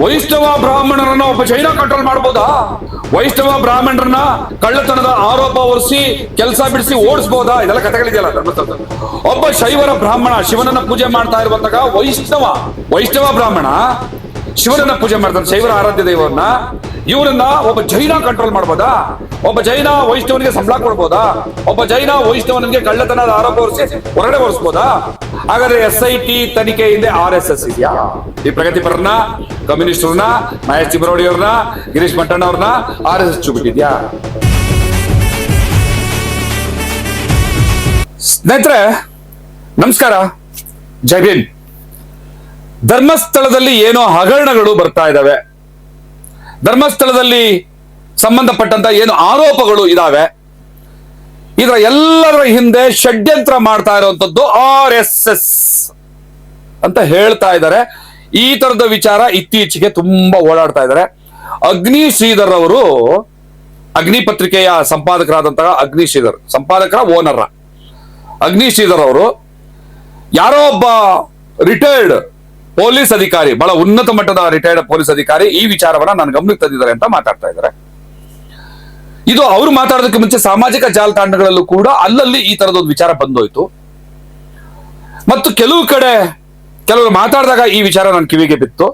ವೈಷ್ಣವ ಬ್ರಾಹ್ಮಣರನ್ನ ಒಬ್ಬ ಜೈನ ಕಂಟ್ರೋಲ್ ಮಾಡ್ಬೋದಾ? ವೈಷ್ಣವ ಬ್ರಾಹ್ಮಣರನ್ನ ಕಳ್ಳತನದ ಆರೋಪ ಹೊರಿಸಿ ಕೆಲಸ ಬಿಡಿಸಿ ಓಡಿಸಬಹುದಾ ಇದೆಲ್ಲ ಕಥೆಗಳಿದೆಯಲ್ಲ ಒಬ್ಬ ಶೈವರ ಬ್ರಾಹ್ಮಣ ಶಿವನನ್ನ ಪೂಜೆ ಮಾಡ್ತಾ ಇರುವಂತಾಗ ವೈಷ್ಣವ ವೈಷ್ಣವ ಬ್ರಾಹ್ಮಣ ಶಿವನನ್ನ ಪೂಜೆ ಮಾಡ್ತಾರೆ ಶೈವರ ಆರಾಧ್ಯ ದೈವವನ್ನ ಇವರನ್ನ ಒಬ್ಬ ಜೈನ ಕಂಟ್ರೋಲ್ ಮಾಡ್ಬೋದಾ? ಒಬ್ಬ ಜೈನ ವೈಷ್ಣವನಿಗೆ ಸಂಬಳ ಕೊಡ್ಬೋದಾ? ಒಬ್ಬ ಜೈನ ವೈಷ್ಣವನಿಗೆ ಕಳ್ಳತನದ ಆರೋಪ ಹೊರಿಸಿ ಹೊರಗಡೆ ಹೊರಿಸ್ಬೋದಾ ಹಾಗಾದ್ರೆ ಎಸ್ ಐ ಟಿ ತನಿಖೆ ಹಿಂದೆ ಆರ್ ಎಸ್ ಎಸ್ ಇದೆಯಾ? ಈ ಪ್ರಗತಿಪರನ್ನ ಕಮ್ಯುನಿಸ್ಟರ್ನ ಮಹೇಶ್ ಚಿಬ್ರೋಡಿ ಅವ್ರನ್ನ, ಗಿರೀಶ್ ಮಟ್ಟಣ್ಣ ಅವ್ರನ್ನ ಆರ್ ಎಸ್ ಎಸ್ ಚುಬಿಟ್ಟಿದ್ಯಾ ಸ್ನೇಹಿತರೆ, ನಮಸ್ಕಾರ. ಜೈ ಭೀಮ್. ಧರ್ಮಸ್ಥಳದಲ್ಲಿ ಏನೋ ಹಗರಣಗಳು ಬರ್ತಾ ಇದ್ದಾವೆ ಧರ್ಮಸ್ಥಳದಲ್ಲಿ ಸಂಬಂಧಪಟ್ಟಂತ ಏನು ಆರೋಪಗಳು ಇದಾವೆ. ಇದರ ಎಲ್ಲರ ಹಿಂದೆ ಷಡ್ಯಂತ್ರ ಮಾಡ್ತಾ ಇರುವಂತದ್ದು ಆರ್ ಎಸ್ ಎಸ್ ಅಂತ ಹೇಳ್ತಾ ಇದ್ದಾರೆ. ಈ ತರದ ವಿಚಾರ ಇತ್ತೀಚೆಗೆ ತುಂಬಾ ಓಡಾಡ್ತಾ ಇದ್ದಾರೆ. ಅಗ್ನಿ ಶ್ರೀಧರ್ ಅವರು ಅಗ್ನಿ ಪತ್ರಿಕೆಯ ಸಂಪಾದಕರಾದಂತಹ ಅಗ್ನಿ ಶ್ರೀಧರ್, ಸಂಪಾದಕರ ಓನರ್ ಅಗ್ನಿ ಶ್ರೀಧರ್ ಅವರು ಯಾರೋ ಒಬ್ಬ ರಿಟೈರ್ಡ್ ಪೊಲೀಸ್ ಅಧಿಕಾರಿ, ಬಹಳ ಉನ್ನತ ಮಟ್ಟದ ರಿಟೈರ್ಡ್ ಪೊಲೀಸ್ ಅಧಿಕಾರಿ ಈ ವಿಚಾರವನ್ನ ನಾನು ಗಮನಕ್ಕೆ ತಂದಿದ್ದಾರೆ ಅಂತ ಮಾತಾಡ್ತಾ ಇದ್ದಾರೆ. ಇದು ಅವರು ಮಾತಾಡೋದಕ್ಕೆ ಮುಂಚೆ ಸಾಮಾಜಿಕ ಜಾಲತಾಣಗಳಲ್ಲೂ ಕೂಡ ಅಲ್ಲಲ್ಲಿ ಈ ತರದ ಒಂದು ವಿಚಾರ ಬಂದೋಯ್ತು. ಮತ್ತು ಕೆಲವು ಕಡೆ ಕೆಲವರು ಮಾತಾಡಿದಾಗ ಈ ವಿಚಾರ ನನ್ನ ಕಿವಿಗೆ ಬಿತ್ತು.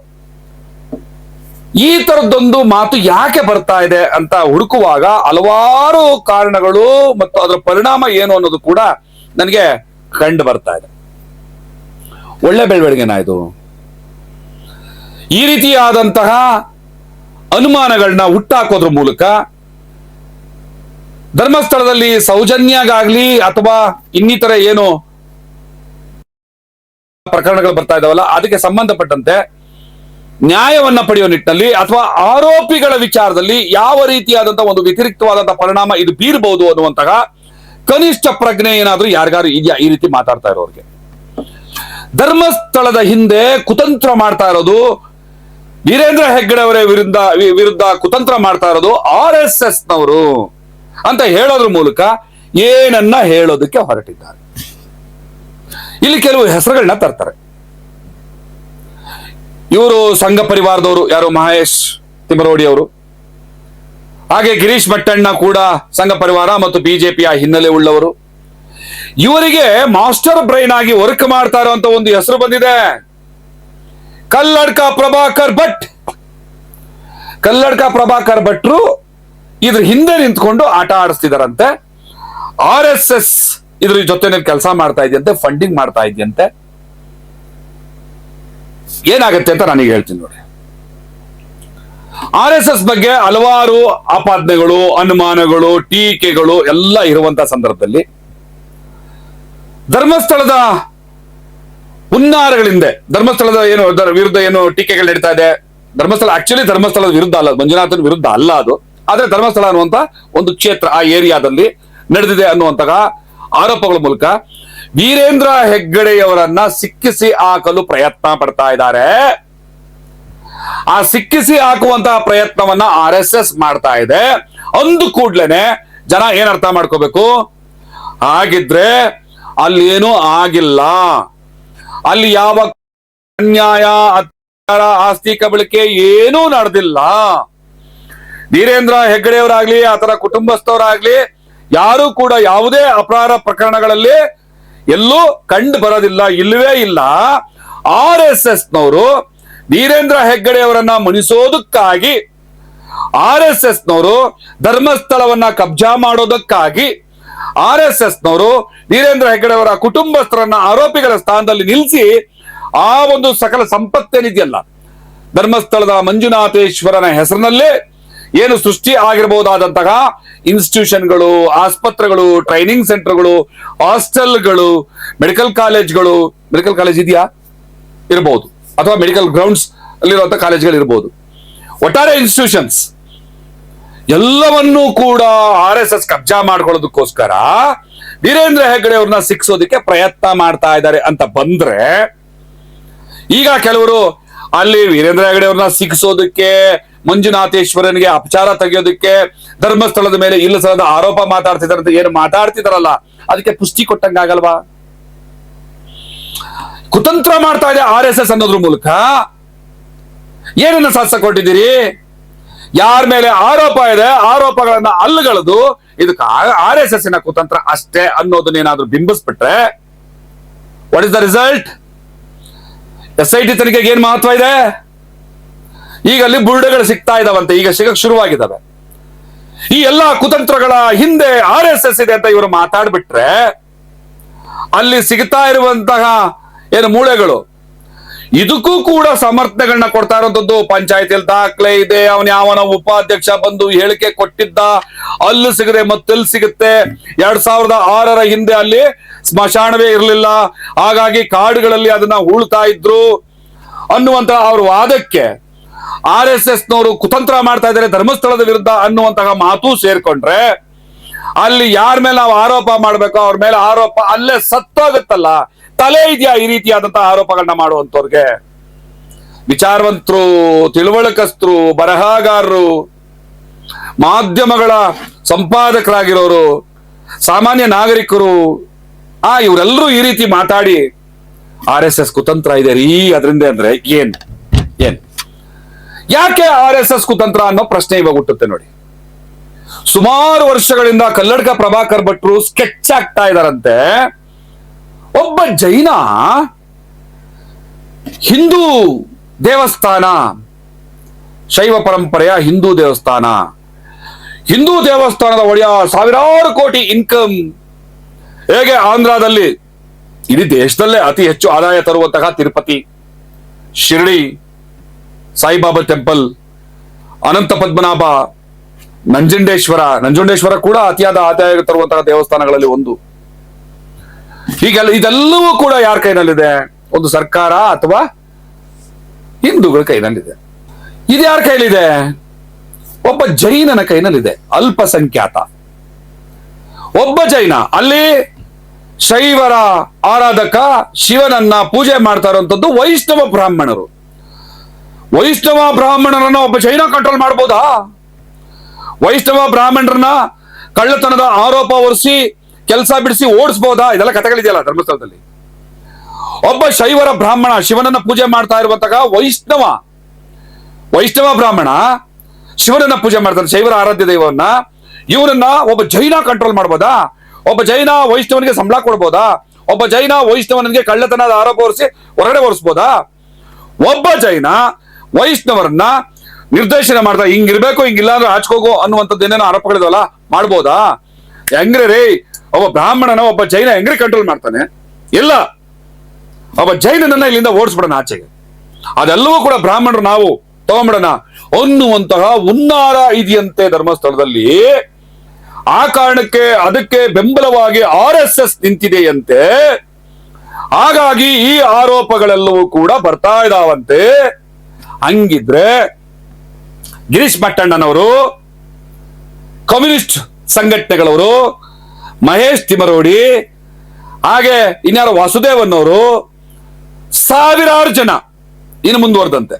ಈ ತರದ್ದೊಂದು ಮಾತು ಯಾಕೆ ಬರ್ತಾ ಇದೆ ಅಂತ ಹುಡುಕುವಾಗ ಹಲವಾರು ಕಾರಣಗಳು ಮತ್ತು ಅದರ ಪರಿಣಾಮ ಏನು ಅನ್ನೋದು ಕೂಡ ನನಗೆ ಕಂಡು ಬರ್ತಾ ಇದೆ. ಒಳ್ಳೆ ಬೆಳವಣಿಗೆನಾ ಇದು. ಈ ರೀತಿಯಾದಂತಹ ಅನುಮಾನಗಳನ್ನ ಹುಟ್ಟಾಕೋದ್ರ ಮೂಲಕ ಧರ್ಮಸ್ಥಳದಲ್ಲಿ ಸೌಜನ್ಯಗಾಗ್ಲಿ ಅಥವಾ ಇನ್ನಿತರ ಏನು ಪ್ರಕರಣಗಳು ಬರ್ತಾ ಇದಾವಲ್ಲ, ಅದಕ್ಕೆ ಸಂಬಂಧಪಟ್ಟಂತೆ ನ್ಯಾಯವನ್ನ ಪಡೆಯುವ ನಿಟ್ಟಿನಲ್ಲಿ ಅಥವಾ ಆರೋಪಿಗಳ ವಿಚಾರದಲ್ಲಿ ಯಾವ ರೀತಿಯಾದಂತಹ ಒಂದು ವ್ಯತಿರಿಕ್ತವಾದಂತಹ ಪರಿಣಾಮ ಇದು ಬೀರಬಹುದು ಅನ್ನುವಂತಹ ಕನಿಷ್ಠ ಪ್ರಜ್ಞೆ ಏನಾದ್ರೂ ಯಾರಿಗಾರು ಇದೆಯಾ? ಈ ರೀತಿ ಮಾತಾಡ್ತಾ ಇರೋರಿಗೆ. ಧರ್ಮಸ್ಥಳದ ಹಿಂದೆ ಕುತಂತ್ರ ಮಾಡ್ತಾ ಇರೋದು, ವೀರೇಂದ್ರ ಹೆಗ್ಗಡೆ ಅವರ ವಿರುದ್ಧ ವಿರುದ್ಧ ಕುತಂತ್ರ ಮಾಡ್ತಾ ಇರೋದು ಆರ್ ಎಸ್ ಎಸ್ ನವರು ಅಂತ ಹೇಳೋದ್ರ ಮೂಲಕ ಏನನ್ನ ಹೇಳೋದಕ್ಕೆ ಹೊರಟಿದ್ದಾರೆ. ಇಲ್ಲಿ ಕೆಲವು ಹೆಸರುಗಳನ್ನ ತರ್ತಾರೆ. ಇವರು ಸಂಘ ಪರಿವಾರದವರು, ಯಾರು? ಮಹೇಶ್ ತಿಮರೋಡಿ ಅವರು. ಹಾಗೆ ಗಿರೀಶ್ ಭಟ್ಟಣ್ಣ ಕೂಡ ಸಂಘ ಪರಿವಾರ ಮತ್ತು ಬಿಜೆಪಿಯ ಹಿನ್ನೆಲೆ ಉಳ್ಳವರು. ಇವರಿಗೆ ಮಾಸ್ಟರ್ ಬ್ರೈನ್ ಆಗಿ ವರ್ಕ್ ಮಾಡ್ತಾ ಇರುವಂತ ಒಂದು ಹೆಸರು ಬಂದಿದೆ. ಕಲ್ಲಡ್ಕ ಪ್ರಭಾಕರ್ ಭಟ್. ಕಲ್ಲಡ್ಕ ಪ್ರಭಾಕರ್ ಭಟ್ರು ಇದ್ರ ಹಿಂದೆ ನಿಂತ್ಕೊಂಡು ಆಟ ಆಡಿಸ್ತಿದಾರಂತೆ. ಆರ್ ಎಸ್ ಎಸ್ ಇದ್ರ ಜೊತೆ ಕೆಲಸ ಮಾಡ್ತಾ ಇದೆಯಂತೆ ಫಂಡಿಂಗ್ ಮಾಡ್ತಾ ಇದೆಯಂತೆ. ಏನಾಗತ್ತೆ ಅಂತ ನನಗೆ ಹೇಳ್ತೀನಿ ನೋಡಿ. ಆರ್ ಎಸ್ ಎಸ್ ಬಗ್ಗೆ ಹಲವಾರು ಆಪಾದನೆಗಳು, ಅನುಮಾನಗಳು, ಟೀಕೆಗಳು ಎಲ್ಲ ಇರುವಂತ ಸಂದರ್ಭದಲ್ಲಿ ಧರ್ಮಸ್ಥಳದ ಹುನ್ನಾರಗಳಿಂದ, ಧರ್ಮಸ್ಥಳದ ಏನು ವಿರುದ್ಧ ಏನು ಟೀಕೆಗಳು ನಡೀತಾ ಇದೆ? ಧರ್ಮಸ್ಥಳ ಆಕ್ಚುಲಿ ಧರ್ಮಸ್ಥಳದ ವಿರುದ್ಧ ಅಲ್ಲ ಮಂಜುನಾಥನ ವಿರುದ್ಧ ಅಲ್ಲ ಅದು. ಆದ್ರೆ ಧರ್ಮಸ್ಥಳ ಅನ್ನುವಂತ ಒಂದು ಕ್ಷೇತ್ರ ಆ ಏರಿಯಾದಲ್ಲಿ ನಡೆದಿದೆ ಅನ್ನುವಂತಹ ಆರೋಪಗಳ ಮೂಲಕ ವೀರೇಂದ್ರ ಹೆಗ್ಗಡೆಯವರನ್ನ ಸಿಕ್ಕಿಸಿ ಹಾಕಲು ಪ್ರಯತ್ನ ಪಡ್ತಾ ಇದ್ದಾರೆ. ಆ ಸಿಕ್ಕಿಸಿ ಹಾಕುವಂತಹ ಪ್ರಯತ್ನವನ್ನ ಆರ್ ಎಸ್ ಎಸ್ ಮಾಡ್ತಾ ಇದೆ. ಅಂದು ಕೂಡ್ಲೇನೆ ಜನ ಏನ್ ಅರ್ಥ ಮಾಡ್ಕೋಬೇಕು? ಹಾಗಿದ್ರೆ ಅಲ್ಲಿ ಏನೂ ಆಗಿಲ್ಲ. ಅಲ್ಲಿ ಯಾವ ಅನ್ಯಾಯ, ಅತ್ಯಾಚಾರ, ಆಸ್ತಿ ಕಬಳಿಕೆ ಏನೂ ನಡೆದಿಲ್ಲ. ವೀರೇಂದ್ರ ಹೆಗ್ಗಡೆಯವರಾಗ್ಲಿ ಆತರ ಕುಟುಂಬಸ್ಥವರಾಗ್ಲಿ ಯಾರು ಕೂಡ ಯಾವುದೇ ಅಪರಾಧ ಪ್ರಕರಣಗಳಲ್ಲಿ ಎಲ್ಲೂ ಕಂಡು ಬರೋದಿಲ್ಲ, ಇಲ್ಲವೇ ಇಲ್ಲ. ಆರ್ ಎಸ್ ಎಸ್ ನವರು ವೀರೇಂದ್ರ ಹೆಗ್ಗಡೆಯವರನ್ನ ಮುನಿಸೋದಕ್ಕಾಗಿ, ಆರ್ ಎಸ್ ಎಸ್ ನವರು ಧರ್ಮಸ್ಥಳವನ್ನ ಕಬ್ಜಾ ಮಾಡೋದಕ್ಕಾಗಿ, ಆರ್ ಎಸ್ ಎಸ್ ನವರು ವೀರೇಂದ್ರ ಹೆಗ್ಗಡೆ ಅವರ ಕುಟುಂಬಸ್ಥರನ್ನ ಆರೋಪಿಗಳ ಸ್ಥಾನದಲ್ಲಿ ನಿಲ್ಲಿಸಿ ಆ ಒಂದು ಸಕಲ ಸಂಪತ್ತೇನಿದೆಯಲ್ಲ, ಧರ್ಮಸ್ಥಳದ ಮಂಜುನಾಥೇಶ್ವರನ ಹೆಸರಿನಲ್ಲೇ ಏನು ಸೃಷ್ಟಿ ಆಗಿರಬಹುದಾದಂತಹ ಇನ್ಸ್ಟಿಟ್ಯೂಷನ್ಗಳು, ಆಸ್ಪತ್ರೆಗಳು, ಟ್ರೈನಿಂಗ್ ಸೆಂಟರ್ಗಳು, ಹಾಸ್ಟೆಲ್ಗಳು, ಮೆಡಿಕಲ್ ಕಾಲೇಜ್ಗಳು, ಮೆಡಿಕಲ್ ಕಾಲೇಜ್ ಇದೆಯಾ? ಇರಬಹುದು ಅಥವಾ ಮೆಡಿಕಲ್ ಗ್ರೌಂಡ್ಸ್ ಅಲ್ಲಿರುವಂತಹ ಕಾಲೇಜ್ಗಳು ಇರಬಹುದು ಒಟ್ಟಾರೆ ಇನ್ಸ್ಟಿಟ್ಯೂಷನ್ಸ್ ಎಲ್ಲವನ್ನೂ ಕೂಡ ಆರ್ ಎಸ್ ಎಸ್ ಕಬ್ಜಾ ಮಾಡ್ಕೊಳ್ಳೋದಕ್ಕೋಸ್ಕರ ವೀರೇಂದ್ರ ಹೆಗ್ಗಡೆ ಅವ್ರನ್ನ ಸಿಕ್ಸೋದಕ್ಕೆ ಪ್ರಯತ್ನ ಮಾಡ್ತಾ ಇದ್ದಾರೆ ಅಂತ ಬಂದ್ರೆ ಈಗ ಕೆಲವರು ಅಲ್ಲಿ ವೀರೇಂದ್ರ ಹೆಗಡೆ ಅವ್ರನ್ನ ಸಿಕ್ಕಿಸೋದಕ್ಕೆ ಮಂಜುನಾಥೇಶ್ವರನಿಗೆ ಅಪಚಾರ ತೆಗೆಯೋದಕ್ಕೆ ಧರ್ಮಸ್ಥಳದ ಮೇಲೆ ಇಲ್ಲ ಸಲದ ಆರೋಪ ಮಾತಾಡ್ತಿದಾರಂತ ಏನು ಮಾತಾಡ್ತಿದಾರಲ್ಲ, ಅದಕ್ಕೆ ಪುಷ್ಟಿ ಕೊಟ್ಟಂಗಾಗಲ್ವಾ? ಕುತಂತ್ರ ಮಾಡ್ತಾ ಇದೆ ಆರ್ ಎಸ್ ಎಸ್ ಅನ್ನೋದ್ರ ಮೂಲಕ. ಏನನ್ನ ಸಾಧಿಸಿಕೊಂಡಿದ್ದೀರಿ ಯಾರ ಮೇಲೆ ಆರೋಪ ಇದೆ, ಆರೋಪಗಳನ್ನ ಅಲ್ಲಗಳದು ಇದಕ್ಕೆ ಆರ್ ಎಸ್ ಎಸ್ನ ಕುತಂತ್ರ ಅಷ್ಟೇ ಅನ್ನೋದನ್ನೇನಾದ್ರೂ ಬಿಂಬಿಸ್ಬಿಟ್ರೆ what is the result S I T ತನಿಖೆಗೆ ಏನ್ ಮಹತ್ವ ಇದೆ? ಈಗ ಅಲ್ಲಿ ಬುರುಡೆಗಳು ಸಿಗ್ತಾ ಇದಾವಂತೆ, ಈಗ ಸಿಗಕ್ ಶುರುವಾಗಿದ್ದಾವೆ ಈ ಎಲ್ಲಾ ಕುತಂತ್ರಗಳ ಹಿಂದೆ ಆರ್ ಎಸ್ ಎಸ್ ಇದೆ ಅಂತ ಇವರು ಮಾತಾಡ್ಬಿಟ್ರೆ, ಅಲ್ಲಿ ಸಿಗ್ತಾ ಇರುವಂತಹ ಏನು ಮೂಳೆಗಳು ಇದಕ್ಕೂ ಕೂಡ ಸಮರ್ಥನೆಗಳನ್ನ ಕೊಡ್ತಾ ಇರೋದ್ದು ಪಂಚಾಯತಿಯಲ್ಲಿ ದಾಖಲೆ ಇದೆ. ಅವನ ಯಾವನ ಉಪಾಧ್ಯಕ್ಷ ಬಂದು ಹೇಳಿಕೆ ಕೊಟ್ಟಿದ್ದ. ಅಲ್ಲಿ ಸಿಗದೆ ಮತ್ತೆಲ್ಲಿ ಸಿಗುತ್ತೆ? ಎರಡ್ ಸಾವಿರದ ಆರರ ಹಿಂದೆ ಅಲ್ಲಿ ಸ್ಮಶಾನವೇ ಇರಲಿಲ್ಲ. ಹಾಗಾಗಿ ಕಾಡುಗಳಲ್ಲಿ ಅದನ್ನ ಉಳ್ತಾ ಇದ್ರು. ಅನ್ನುವಂತ ಅವ್ರ ವಾದಕ್ಕೆ ಆರ್ ಎಸ್ ಎಸ್ ನವರು ಕುತಂತ್ರ ಮಾಡ್ತಾ ಇದ್ದಾರೆ. ಧರ್ಮಸ್ಥಳದ ವಿರುದ್ಧ ಅನ್ನುವಂತಹ ಮಾತು ಸೇರ್ಕೊಂಡ್ರೆ ಅಲ್ಲಿ ಯಾರ ಮೇಲೆ ನಾವು ಆರೋಪ ಮಾಡ್ಬೇಕೋ ಅವ್ರ ಮೇಲೆ ಆರೋಪ ಅಲ್ಲೇ ಸತ್ತೋಗುತ್ತಲ್ಲ. ತಲೆ ಇದೆಯಾ ಈ ರೀತಿಯಾದಂತಹ ಆರೋಪಗಳನ್ನ ಮಾಡುವಂತವ್ರಿಗೆ ವಿಚಾರವಂತರು, ತಿಳುವಳಿಕಸ್ತರು, ಬರಹಗಾರರು, ಮಾಧ್ಯಮಗಳ ಸಂಪಾದಕರಾಗಿರೋರು, ಸಾಮಾನ್ಯ ನಾಗರಿಕರು, ಆ ಇವರೆಲ್ಲರೂ ಈ ರೀತಿ ಮಾತಾಡಿ ಆರ್ ಎಸ್ ಎಸ್ ಕುತಂತ್ರ ಇದೆ ರೀ ಅದರಿಂದ ಅಂದ್ರೆ ಏನ್? ಏನ್? ಯಾಕೆ ಆರ್ ಎಸ್ ಎಸ್ ಕುತಂತ್ರ ಅನ್ನೋ ಪ್ರಶ್ನೆ ಇವಾಗ ಹುಟ್ಟುತ್ತೆ ನೋಡಿ. ಸುಮಾರು ವರ್ಷಗಳಿಂದ ಕಲ್ಲಡ್ಕ ಪ್ರಭಾಕರ್ ಭಟ್ರು ಸ್ಕೆಚ್ ಆಗ್ತಾ ಇದಾರಂತೆ. ಒಬ್ಬ ಜೈನ ಹಿಂದೂ ದೇವಸ್ಥಾನ, ಶೈವ ಪರಂಪರೆಯ ಹಿಂದೂ ದೇವಸ್ಥಾನ. ಹಿಂದೂ ದೇವಸ್ಥಾನದ ಒಡೆಯ ಸಾವಿರಾರು ಕೋಟಿ ಇನ್ಕಮ್ ಹೇಗೆ ಆಂಧ್ರದಲ್ಲಿ? ಇಡೀ ದೇಶದಲ್ಲೇ ಅತಿ ಹೆಚ್ಚು ಆದಾಯ ತರುವಂತಹ ತಿರುಪತಿ, ಶಿರಡಿ, ಸಾಯಿಬಾಬಾ ಟೆಂಪಲ್ ಅನಂತ ಪದ್ಮನಾಭ ನಂಜುಂಡೇಶ್ವರ ನಂಜುಂಡೇಶ್ವರ ಕೂಡ ಅತಿಯಾದ ಆದಾಯ ತರುವಂತಹ ದೇವಸ್ಥಾನಗಳಲ್ಲಿ ಒಂದು. ಹೀಗೆಲ್ಲ ಇದೆಲ್ಲವೂ ಕೂಡ ಯಾರ ಕೈನಲ್ಲಿದೆ? ಒಂದು ಸರ್ಕಾರ ಅಥವಾ ಹಿಂದೂಗಳ ಕೈನಲ್ಲಿದೆ. ಇದು ಯಾರ ಕೈಲಿದೆ? ಒಬ್ಬ ಜೈನನ ಕೈನಲ್ಲಿದೆ, ಅಲ್ಪಸಂಖ್ಯಾತ. ಒಬ್ಬ ಜೈನ, ಅಲ್ಲಿ ಶೈವರ ಆರಾಧಕ ಶಿವನನ್ನ ಪೂಜೆ ಮಾಡ್ತಾ ಇರುವಂತದ್ದು ವೈಷ್ಣವ ಬ್ರಾಹ್ಮಣರು. ವೈಷ್ಣವ ಬ್ರಾಹ್ಮಣರನ್ನ ಒಬ್ಬ ಜೈನ ಕಂಟ್ರೋಲ್ ಮಾಡ್ಬೋದಾ? ವೈಷ್ಣವ ಬ್ರಾಹ್ಮಣರನ್ನ ಕಳ್ಳತನದ ಆರೋಪ ಹೊರಿಸಿ ಕೆಲಸ ಬಿಡಿಸಿ ಓಡಿಸ್ಬೋದಾ? ಇದೆಲ್ಲ ಕಥೆಗಳಿದೆಯಲ್ಲ ಧರ್ಮಸ್ಥಳದಲ್ಲಿ. ಒಬ್ಬ ಶೈವರ ಬ್ರಾಹ್ಮಣ ಶಿವನನ್ನ ಪೂಜೆ ಮಾಡ್ತಾ ಇರುವಂತಹ ವೈಷ್ಣವ ವೈಷ್ಣವ ಬ್ರಾಹ್ಮಣ ಶಿವನನ್ನ ಪೂಜೆ ಮಾಡ್ತಾನೆ, ಶೈವರ ಆರಾಧ್ಯ ದೈವವನ್ನ. ಇವನನ್ನ ಒಬ್ಬ ಜೈನ ಕಂಟ್ರೋಲ್ ಮಾಡ್ಬೋದಾ? ಒಬ್ಬ ಜೈನ ವೈಷ್ಣವನಿಗೆ ಸಂಬಳ ಕೊಡ್ಬೋದಾ? ಒಬ್ಬ ಜೈನ ವೈಷ್ಣವನಿಗೆ ಕಳ್ಳತನದ ಆರೋಪ ಹೊರಿಸಿ ಹೊರಗಡೆ ಹೊರಿಸ್ಬೋದಾ ಒಬ್ಬ ಜೈನ ವೈಷ್ಣವರನ್ನ ನಿರ್ದೇಶನ ಮಾಡ್ತಾ, ಹಿಂಗಿರ್ಬೇಕು, ಹಿಂಗಿಲ್ಲ ಅಂದ್ರೆ ಹಾಚ್ಕೋಗೋ ಅನ್ನುವಂಥದ್ದು ಏನೇನೋ ಆರೋಪಗಳಿದಾವಲ್ಲ, ಮಾಡ್ಬೋದಾ? ಹೆಂಗ್ರೆ ರೇ, ಒಬ್ಬ ಬ್ರಾಹ್ಮಣನ ಒಬ್ಬ ಜೈನ ಹೆಂಗ್ರಿ ಕಂಟ್ರೋಲ್ ಮಾಡ್ತಾನೆ? ಇಲ್ಲ. ಒಬ್ಬ ಜೈನನನ್ನ ಇಲ್ಲಿಂದ ಓಡಿಸ್ಬಿಡೋಣ ಆಚೆಗೆ. ಅದೆಲ್ಲವೂ ಕೂಡ ಬ್ರಾಹ್ಮಣರು ನಾವು ತಗೊಂಬಿಡೋಣ ಅನ್ನುವಂತಹ ಉನ್ನಾರ ಇದೆಯಂತೆ ಧರ್ಮಸ್ಥಳದಲ್ಲಿ ಆ ಕಾರಣಕ್ಕೆ ಅದಕ್ಕೆ ಬೆಂಬಲವಾಗಿ ಆರ್ ಎಸ್ ಎಸ್ ನಿಂತಿದೆಯಂತೆ. ಹಾಗಾಗಿ ಈ ಆರೋಪಗಳೆಲ್ಲವೂ ಕೂಡ ಬರ್ತಾ ಇದಾವಂತೆ. ಹಂಗಿದ್ರೆ ಗಿರೀಶ್ ಭಟ್ಟಣ್ಣನವರು, ಕಮ್ಯುನಿಸ್ಟ್ ಸಂಘಟನೆಗಳವರು, ಮಹೇಶ್ ತಿಮರೋಡಿ ಹಾಗೆ ಇನ್ಯಾರು ವಾಸುದೇವನ್ನವರು ಸಾವಿರಾರು ಜನ, ಇನ್ನು ಮುಂದುವರೆದಂತೆ,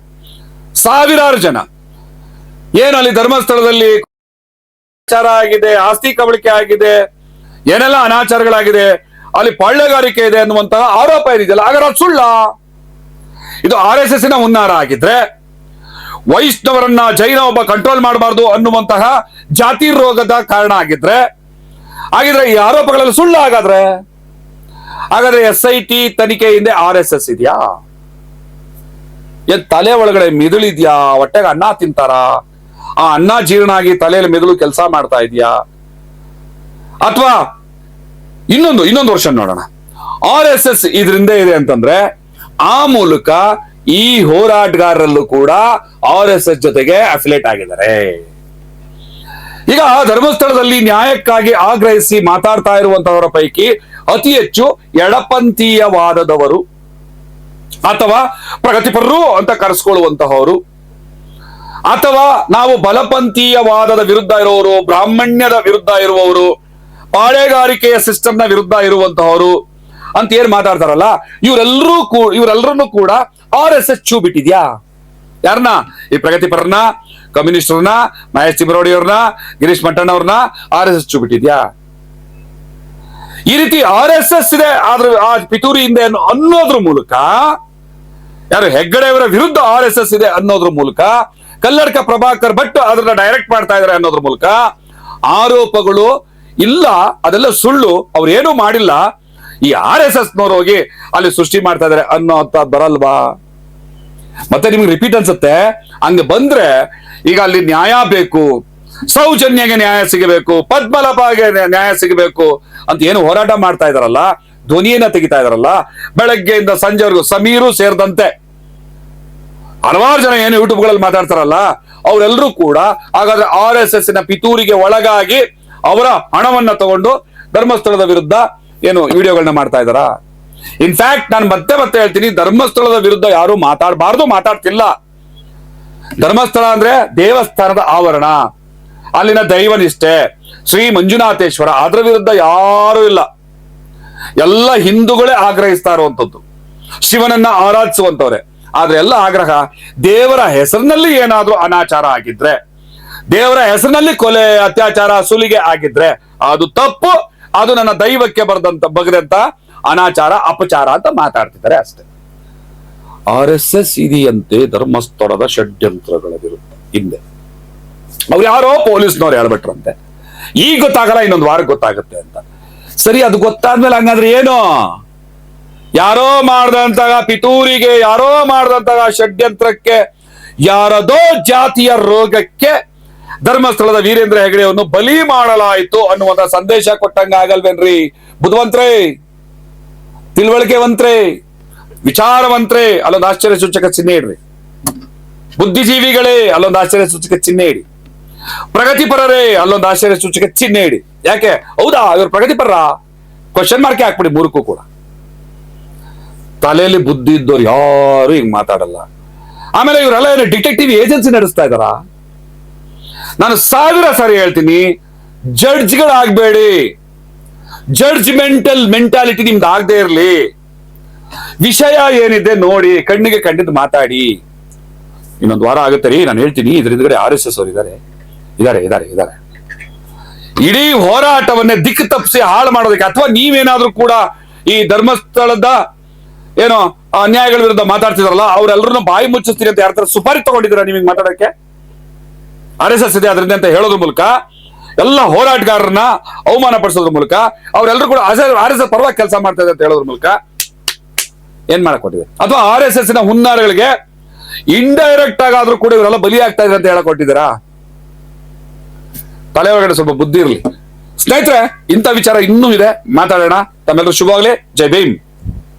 ಸಾವಿರಾರು ಜನ. ಏನು ಅಲ್ಲಿ ಧರ್ಮಸ್ಥಳದಲ್ಲಿ ಆಚಾರ ಆಗಿದೆ, ಆಸ್ತಿ ಕಬಳಿಕೆ ಆಗಿದೆ, ಏನೆಲ್ಲ ಅನಾಚಾರಗಳಾಗಿದೆ, ಅಲ್ಲಿ ಪಳ್ಳೆಗಾರಿಕೆ ಇದೆ ಅನ್ನುವಂತಹ ಆರೋಪ ಏನಿದೆಯಲ್ಲ, ಹಾಗಾದ್ರೆ ಸುಳ್ಳ. ಇದು ಆರ್ ಎಸ್ ಎಸ್ ಹುನ್ನಾರ ಆಗಿದ್ರೆ ವೈಷ್ಣವರನ್ನ ಜೈನ ಒಬ್ಬ ಕಂಟ್ರೋಲ್ ಮಾಡಬಾರ್ದು ಅನ್ನುವಂತಹ ಜಾತಿ ರೋಗದ ಕಾರಣ ಆಗಿದ್ರೆ, ಹಾಗಿದ್ರೆ ಈ ಆರೋಪಗಳಲ್ಲಿ ಸುಳ್ಳು ಹಾಗಾದ್ರೆ ಹಾಗಾದ್ರೆ ಎಸ್ ಐ ಟಿ ತನಿಖೆ ಹಿಂದೆ ಆರ್ ಎಸ್ ಎಸ್ ಇದೆಯಾ? ಏನ್ ತಲೆ ಒಳಗಡೆ ಮಿದುಳಿದ್ಯಾ ಹೊಟ್ಟೆಗೆ ಅನ್ನ ತಿಂತಾರ? ಆ ಅನ್ನ ಜೀರ್ಣ ಆಗಿ ತಲೆಯಲ್ಲಿ ಮೆದುಳು ಕೆಲಸ ಮಾಡ್ತಾ ಇದೆಯಾ? ಅಥವಾ ಇನ್ನೊಂದು ಇನ್ನೊಂದು ವರ್ಷ ನೋಡೋಣ. ಆರ್ ಎಸ್ ಎಸ್ ಇದರಿಂದ ಇದೆ ಅಂತಂದ್ರೆ, ಆ ಮೂಲಕ ಈ ಹೋರಾಟಗಾರರಲ್ಲೂ ಕೂಡ ಆರ್ ಎಸ್ ಎಸ್ ಜೊತೆಗೆ ಅಫಿಲೇಟ್ ಆಗಿದ್ದಾರೆ. ಈಗ ಧರ್ಮಸ್ಥಳದಲ್ಲಿ ನ್ಯಾಯಕ್ಕಾಗಿ ಆಗ್ರಹಿಸಿ ಮಾತಾಡ್ತಾ ಇರುವಂತಹವರ ಪೈಕಿ ಅತಿ ಹೆಚ್ಚು ಎಡಪಂಥೀಯವಾದದವರು ಅಥವಾ ಪ್ರಗತಿಪರರು ಅಂತ ಕರೆಸ್ಕೊಳ್ಳುವಂತಹವರು ಅಥವಾ ನಾವು ಬಲಪಂಥೀಯವಾದದ ವಿರುದ್ಧ ಇರುವವರು, ಬ್ರಾಹ್ಮಣ್ಯದ ವಿರುದ್ಧ ಇರುವವರು, ಪಾಳೆಗಾರಿಕೆಯ ಸಿಸ್ಟಮ್ನ ವಿರುದ್ಧ ಇರುವಂತಹವರು ಅಂತ ಏನ್ ಮಾತಾಡ್ತಾರಲ್ಲ ಇವರೆಲ್ಲರೂ ಇವರೆಲ್ಲರನ್ನು ಕೂಡ ಆರ್ ಎಸ್ ಎಸ್ ಚೂ ಬಿಟ್ಟಿದ್ಯಾ ಯಾರನ್ನ ಈ ಪ್ರಗತಿಪರನ್ನ ಕಮ್ಯುನಿಸ್ಟರ್ನ ಮಹೇಶ್ ತಿಮರೋಡಿ ಅವ್ರನ್ನ, ಗಿರೀಶ್ ಮಟ್ಟಣ್ಣವ್ರನ್ನ ಆರ್ ಎಸ್ ಎಸ್ ಚೂ ಬಿಟ್ಟಿದ್ಯಾ ಈ ರೀತಿ ಆರ್ ಎಸ್ ಎಸ್ ಇದೆ, ಆದ್ರ ಆ ಪಿತೂರಿ ಹಿಂದೆ ಅನ್ನೋ- ಅನ್ನೋದ್ರ ಮೂಲಕ, ಯಾರು ಹೆಗ್ಗಡೆಯವರ ವಿರುದ್ಧ ಆರ್ ಎಸ್ ಎಸ್ ಇದೆ ಅನ್ನೋದ್ರ ಮೂಲಕ ಕಲ್ಲಡ್ಕ ಪ್ರಭಾಕರ್ ಭಟ್ ಅದನ್ನ ಡೈರೆಕ್ಟ್ ಮಾಡ್ತಾ ಇದಾರೆ ಅನ್ನೋದ್ರ ಮೂಲಕ, ಆರೋಪಗಳು ಇಲ್ಲ, ಅದೆಲ್ಲ ಸುಳ್ಳು, ಅವ್ರು ಏನೂ ಮಾಡಿಲ್ಲ ಈ ಆರ್ ಎಸ್ ಎಸ್ ಹೋಗಿ ಅಲ್ಲಿ ಸೃಷ್ಟಿ ಮಾಡ್ತಾ ಇದಾರೆ ಅನ್ನೋ ಅಂತ ಬರಲ್ವಾ? ಮತ್ತೆ ನಿಮ್ಗೆ ರಿಪೀಟ್ ಅನ್ಸುತ್ತೆ, ಹಂಗೆ ಬಂದ್ರೆ ಈಗ ಅಲ್ಲಿ ನ್ಯಾಯ ಬೇಕು, ಸೌಜನ್ಯಗೆ ನ್ಯಾಯ ಸಿಗಬೇಕು, ಪದ್ಮಲಭಾಗೆ ನ್ಯಾಯ ಸಿಗಬೇಕು ಅಂತ ಏನು ಹೋರಾಟ ಮಾಡ್ತಾ ಇದಾರಲ್ಲ, ಧ್ವನಿಯನ್ನ ತೆಗಿತಾ ಇದಾರಲ್ಲ, ಬೆಳಗ್ಗೆಯಿಂದ ಸಂಜೆವರೆಗೂ ಸಮೀರು ಸೇರಿದಂತೆ. ಹಲವಾರು ಜನ ಏನು ಯೂಟ್ಯೂಬ್ಗಳಲ್ಲಿ ಮಾತಾಡ್ತಾರಲ್ಲ ಅವರೆಲ್ಲರೂ ಕೂಡ ಹಾಗಾದ್ರೆ ಆರ್ ಎಸ್ ಎಸ್ನ ಪಿತೂರಿಗೆ ಒಳಗಾಗಿ ಅವರ ಹಣವನ್ನ ತಗೊಂಡು ಧರ್ಮಸ್ಥಳದ ವಿರುದ್ಧ ಏನು ವಿಡಿಯೋಗಳನ್ನ ಮಾಡ್ತಾ ಇದಾರ ಇನ್ಫ್ಯಾಕ್ಟ್ ನಾನು ಮತ್ತೆ ಮತ್ತೆ ಹೇಳ್ತೀನಿ, ಧರ್ಮಸ್ಥಳದ ವಿರುದ್ಧ ಯಾರು ಮಾತಾಡಬಾರ್ದು, ಮಾತಾಡ್ತಿಲ್ಲ. ಧರ್ಮಸ್ಥಳ ಅಂದ್ರೆ ದೇವಸ್ಥಾನದ ಆವರಣ, ಅಲ್ಲಿನ ದೈವನಿಷ್ಠೆ, ಶ್ರೀ ಮಂಜುನಾಥೇಶ್ವರ, ಅದರ ವಿರುದ್ಧ ಯಾರು ಇಲ್ಲ. ಎಲ್ಲ ಹಿಂದೂಗಳೇ ಆಗ್ರಹಿಸ್ತಾ ಇರುವಂತದ್ದು ಶಿವನನ್ನ ಆರಾಧಿಸುವಂತವ್ರೆ ಆದ್ರೆ ಎಲ್ಲ ಆಗ್ರಹ, ದೇವರ ಹೆಸರಿನಲ್ಲಿ ಏನಾದ್ರೂ ಅನಾಚಾರ ಆಗಿದ್ರೆ, ದೇವರ ಹೆಸರಿನಲ್ಲಿ ಕೊಲೆ, ಅತ್ಯಾಚಾರ, ಸುಲಿಗೆ ಆಗಿದ್ರೆ, ಅದು ತಪ್ಪು. ಅದು ನನ್ನ ದೈವಕ್ಕೆ ಬರೆದಂತ ಬಗೆದಂತ ಅನಾಚಾರ, ಅಪಚಾರ ಅಂತ ಮಾತಾಡ್ತಿದ್ದಾರೆ ಅಷ್ಟೇ. ಆರ್ ಎಸ್ ಎಸ್ ಇದೆಯಂತೆ ಧರ್ಮಸ್ಥಳದ ಷಡ್ಯಂತ್ರಗಳ ವಿರುದ್ಧ ಹಿಂದೆ. ಅವ್ರು ಯಾರೋ ಪೊಲೀಸ್ನವ್ರು ಹೇಳ್ಬಿಟ್ರಂತೆ. ಈಗ ಗೊತ್ತಾಗಲ್ಲ, ಇನ್ನೊಂದು ವಾರಕ್ಕೆ ಗೊತ್ತಾಗುತ್ತೆ ಅಂತ. ಸರಿ, ಅದು ಗೊತ್ತಾದ್ಮೇಲೆ ಹಂಗಾದ್ರೆ ಏನು? ಯಾರೋ ಮಾಡ್ದಂತಹ ಪಿತೂರಿಗೆ, ಯಾರೋ ಮಾಡ್ದಂತಹ ಷಡ್ಯಂತ್ರಕ್ಕೆ, ಯಾರದೋ ಜಾತಿಯ ರೋಗಕ್ಕೆ ಧರ್ಮಸ್ಥಳದ ವೀರೇಂದ್ರ ಹೆಗಡೆಯವನ್ನು ಬಲಿ ಮಾಡಲಾಯಿತು ಅನ್ನುವಂತ ಸಂದೇಶ ಕೊಟ್ಟಂಗ ಆಗಲ್ವೇನ್ರಿ? ಬುದ್ಧವಂತ್ರೆ, ತಿಳುವಳಿಕೆವಂತ್ರೆ, ವಿಚಾರವಂತ್ರೆ, ಅಲ್ಲೊಂದು ಆಶ್ಚರ್ಯ ಸೂಚಕ ಚಿಹ್ನೆ ಇಡ್ರಿ. ಬುದ್ಧಿಜೀವಿಗಳೇ, ಅಲ್ಲೊಂದು ಆಶ್ಚರ್ಯ ಸೂಚಕ ಚಿಹ್ನೆ ಇಡಿ. ಪ್ರಗತಿಪರರೇ, ಅಲ್ಲೊಂದು ಆಶ್ಚರ್ಯ ಸೂಚಕ ಚಿಹ್ನೆ ಇಡಿ. ಯಾಕೆ? ಹೌದಾ? ಇವರು ಪ್ರಗತಿಪರ ಕ್ವಶನ್ ಮಾರ್ಕೆ ಹಾಕ್ಬಿಡಿ, ಮೂರಕ್ಕೂ ಕೂಡ. ತಲೆಯಲ್ಲಿ ಬುದ್ಧಿ ಇದ್ದವ್ರು ಯಾರು ಹಿಂಗ್ ಮಾತಾಡಲ್ಲ. ಆಮೇಲೆ ಇವರೆಲ್ಲ ಏನು ಡಿಟೆಕ್ಟಿವ್ ಏಜೆನ್ಸಿ ನಡೆಸ್ತಾ ಇದಾರ ನಾನು ಸಾವಿರ ಸಾರಿ ಹೇಳ್ತೀನಿ ಜಡ್ಜ್ಗಳಾಗಬೇಡಿ ಜಡ್ಜ್ಮೆಂಟಲ್ ಮೆಂಟಾಲಿಟಿ ನಿಮ್ದು ಆಗದೆ ಇರಲಿ. ವಿಷಯ ಏನಿದೆ ನೋಡಿ, ಕಣ್ಣಿಗೆ ಕಂಡಿದ್ದು ಮಾತಾಡಿ. ಇನ್ನೊಂದು ವಾರ ಆಗುತ್ತೆ ರೀ, ನಾನು ಹೇಳ್ತೀನಿ ಇದ್ರ ಹಿಂದ್ಗಡೆ ಆರ್ ಎಸ್ ಎಸ್ ಅವರು ಇದ್ದಾರೆ ಇದಾರೆ ಇದಾರೆ ಇದಾರೆ. ಇಡೀ ಹೋರಾಟವನ್ನೇ ದಿಕ್ಕು ತಪ್ಪಿಸಿ ಹಾಳು ಮಾಡೋದಕ್ಕೆ, ಅಥವಾ ನೀವೇನಾದ್ರೂ ಕೂಡ ಈ ಧರ್ಮಸ್ಥಳದ ಏನೋ ಅನ್ಯಾಯಗಳ ವಿರುದ್ಧ ಮಾತಾಡ್ತಿದಾರಲ್ಲ ಅವ್ರೆಲ್ಲರೂ ಬಾಯಿ ಮುಚ್ಚಿಸ್ತೀರಿ ಅಂತ ಯಾರ ಸುಪಾರಿ ತಗೊಂಡಿದ್ದೀರಾ ನಿಮಗೆ ಮಾತಾಡಕ್ಕೆ? ಆರ್ ಎಸ್ ಎಸ್ ಇದೆ ಅದರಿಂದ ಅಂತ ಹೇಳೋದ್ರ ಮೂಲಕ, ಎಲ್ಲ ಹೋರಾಟಗಾರರನ್ನ ಅವಮಾನ ಪಡಿಸೋದ್ರ ಮೂಲಕ ಅವರೆಲ್ಲರೂ ಕೂಡ ಆರ್ ಎಸ್ ಎಸ್ ಪರವಾಗಿ ಕೆಲಸ ಮಾಡ್ತಾ ಇದೆ ಅಂತ ಹೇಳೋದ್ರ ಮೂಲಕ ಏನ್ ಮಾಡಕ್ ಕೊಟ್ಟಿದೆ? ಅಥವಾ ಆರ್ ಎಸ್ ಎಸ್ನ ಹುನ್ನಾರಗಳಿಗೆ ಇಂಡೈರೆಕ್ಟ್ ಆಗಾದ್ರೂ ಕೂಡ ಇವರೆಲ್ಲ ಬಲಿ ಆಗ್ತಾ ಇದ್ದಾರೆ ಅಂತ ಹೇಳಕೊಟ್ಟಿದ್ದೀರಾ ತಲೆ ಒಳಗಡೆ ಸ್ವಲ್ಪ ಬುದ್ಧಿ ಇರಲಿ. ಸ್ನೇಹಿತರೆ, ಇಂಥ ವಿಚಾರ ಇನ್ನೂ ಇದೆ. ಮಾತಾಡೋಣ. ತಮ್ಮೆಲ್ಲರೂ ಶುಭವಾಗ್ಲಿ. ಜೈ ಭೀಮ್.